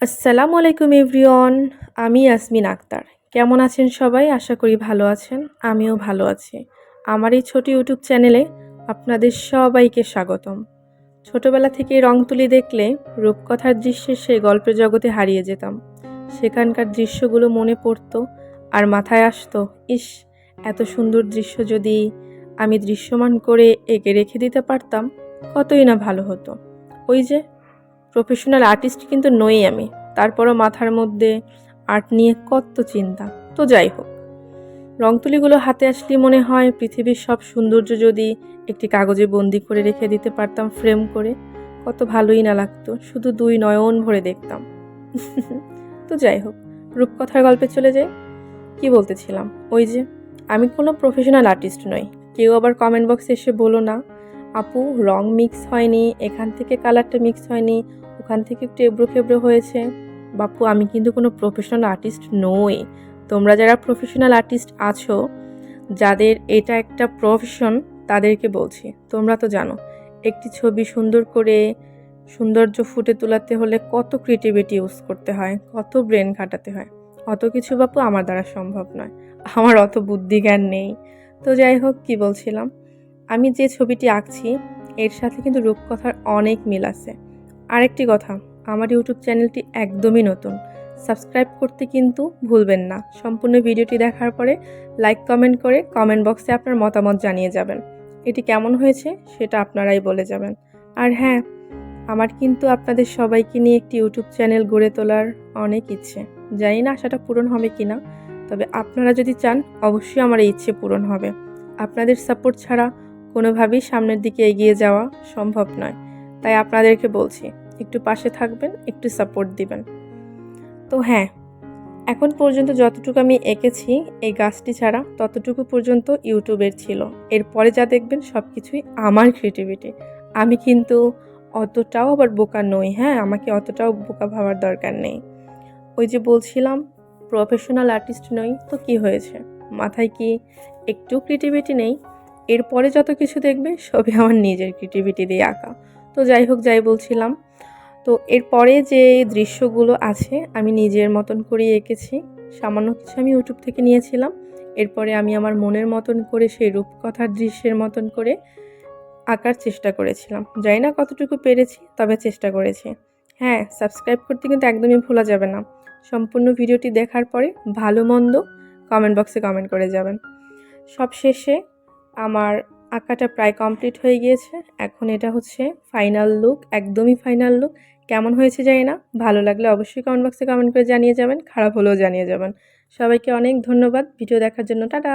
আসসালামু আলাইকুম এভরিওয়ান, আমি ইয়াসমিন আক্তার। কেমন আছেন সবাই? আশা করি ভালো আছেন, আমিও ভালো আছি। আমার এই ছোট ইউটিউব চ্যানেলে আপনাদের সবাইকে স্বাগতম। ছোটবেলা থেকে রং তুলি দেখলে রূপকথার দৃশ্যে সেই গল্পের জগতে হারিয়ে যেতাম। সেখানকার দৃশ্যগুলো মনে পড়তো আর মাথায় আসতো, ইস, এত সুন্দর দৃশ্য যদি আমি দৃশ্যমান করে এঁকে রেখে দিতে পারতাম, কতই না ভালো হতো। ওই যে প্রফেশনাল আর্টিস্ট কিন্তু নই আমি। তারপরও মাথার মধ্যে আর্ট নিয়ে কত চিন্তা। তো যাই হোক। রং তুলিগুলো হাতে আসলে মনে হয় পৃথিবীর সব সৌন্দর্য যদি একটি কাগজে বন্দি করে রেখে দিতে পারতাম ফ্রেম করে, কত ভালোই না লাগতো। শুধু দুই নয়ন ভরে দেখতাম। তো যাই হোক, রূপকথার গল্পে চলে যাই। কি বলতেছিলাম? ওই যে, আমি কোনো প্রফেশনাল আর্টিস্ট নই। কেউ আবার কমেন্ট বক্সে এসে বলো না। আপু, রং মিক্স হয়নি, এখান থেকে কালারটা মিক্স হয়নি, ওখান থেকে একটু এবড়ো খেবড়ো হয়েছে। বাপু, আমি কিন্তু কোনো প্রফেশনাল আর্টিস্ট নই। তোমরা যারা প্রফেশনাল আর্টিস্ট আছো, যাদের এটা একটা প্রফেশন তাদেরকে বলছি, তোমরা তো জানো, একটি ছবি সুন্দর করে সৌন্দর্য ফুটে তোলাতে হলে কত ক্রিয়েটিভিটি ইউজ করতে হয়, কত ব্রেন খাটাতে হয়। অত কিছু বাপু আমার দ্বারা সম্ভব নয়, আমার অত বুদ্ধি জ্ঞান নেই। তো যাই হোক, কি বলছিলাম? আমি যে ছবিটি আঁকছি, এর সাথে কিন্তু রূপকথার অনেক মিল আছে। আরেকটি কথা, আমার ইউটিউব চ্যানেলটি একদমই নতুন। সাবস্ক্রাইব করতে কিন্তু ভুলবেন না। সম্পূর্ণ ভিডিওটি দেখার পরে লাইক, কমেন্ট করে কমেন্ট বক্সে আপনার মতামত জানিয়ে যাবেন। এটি কেমন হয়েছে সেটা আপনারাই বলে যাবেন। আর হ্যাঁ আমার কিন্তু আপনাদের সবাইকে নিয়ে একটি ইউটিউব চ্যানেল গড়ে তোলার অনেক ইচ্ছে। জানি না আশাটা পূরণ হবে কি না তবে আপনারা যদি চান, অবশ্যই আমার এই ইচ্ছে পূরণ হবে। আপনাদের সাপোর্ট ছাড়া কোনোভাবেই সামনের দিকে এগিয়ে যাওয়া সম্ভব নয়। তাই আপনাদেরকে বলছি, একটু পাশে থাকবেন, একটু সাপোর্ট দিবেন। তো হ্যাঁ এখন পর্যন্ত যতটুকু আমি এঁকেছি, এই গাছটি ছাড়া ততটুকু পর্যন্ত ইউটিউবের ছিল। এরপরে যা দেখবেন সব কিছুই আমার ক্রিয়েটিভিটি আমি কিন্তু অতটাও আবার বোকা নই হ্যাঁ আমাকে অতটাও বোকা ভাবার দরকার নেই। ওই যে বলছিলাম প্রফেশনাল আর্টিস্ট নই, তো কি হয়েছে? মাথায় কি একটু ক্রিয়েটিভিটি নেই? এরপরে যত কিছু দেখবে, সবই আমার নিজের ক্রিয়েটিভিটি দিয়ে আঁকা। তো যাই হোক, যাই বলছিলাম। তো এরপরে যে দৃশ্যগুলো আছে, আমি নিজের মতন করে এঁকেছি। সামান্য কিছু আমি ইউটিউব থেকে নিয়েছিলাম। এরপরে আমি আমার মনের মতন করে, সেই রূপকথার দৃশ্যের মতন করে আঁকার চেষ্টা করেছিলাম। জানি না কতটুকু পেরেছি, তবে চেষ্টা করেছি। হ্যাঁ সাবস্ক্রাইব করতে কিন্তু একদমই ভোলা যাবে না। সম্পূর্ণ ভিডিওটি দেখার পরে ভালো মন্দ কমেন্ট বক্সে কমেন্ট করে যাবেন। সব শেষে আমার আঁকাটা প্রায় কমপ্লিট হয়ে গিয়েছে। এখন এটা হচ্ছে ফাইনাল লুক একদমই ফাইনাল লুক কেমন হয়েছে জানি না, ভালো লাগলে অবশ্যই কমেন্ট বক্সে কমেন্ট করে জানিয়ে যাবেন, খারাপ হলেও জানিয়ে যাবেন। সবাইকে অনেক ধন্যবাদ ভিডিও দেখার জন্য, টাটা!